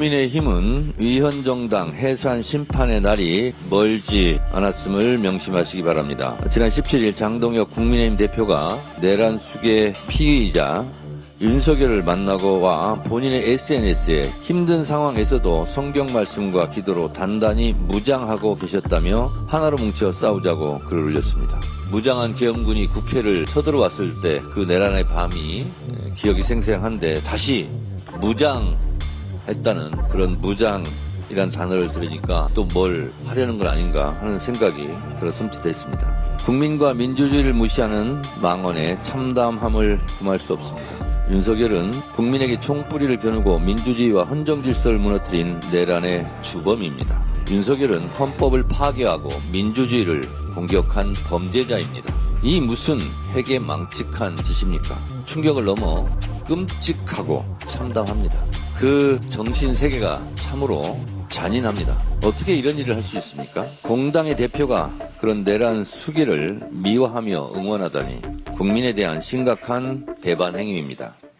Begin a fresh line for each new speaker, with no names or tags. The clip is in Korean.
국민의힘은 위헌정당 해산 심판의 날이 멀지 않았음을 명심하시기 바랍니다. 지난 17일 장동혁 국민의힘 대표가 내란 수계 피의자 윤석열을 만나고 와 본인의 SNS에 힘든 상황에서도 성경 말씀과 기도로 단단히 무장하고 계셨다며 하나로 뭉쳐 싸우자고 글을 올렸습니다. 무장한 계엄군이 국회를 쳐들어왔을 때 그 내란의 밤이 기억이 생생한데 다시 무장 했다는 그런 무장이란 단어를 들으니까 또 뭘 하려는 건 아닌가 하는 생각이 들어 섬찟했습니다. 국민과 민주주의를 무시하는 망언에 참담함을 금할 수 없습니다. 윤석열은 국민에게 총뿌리를 겨누고 민주주의와 헌정 질서를 무너뜨린 내란의 주범입니다. 윤석열은 헌법을 파괴하고 민주주의를 공격한 범죄자입니다. 이 무슨 핵의 망측한 짓입니까? 충격을 넘어 끔찍하고 참담합니다. 그 정신 세계가 참으로 잔인합니다. 어떻게 이런 일을 할 수 있습니까? 공당의 대표가 그런 내란 수기를 미화하며 응원하다니 국민에 대한 심각한 배반 행위입니다.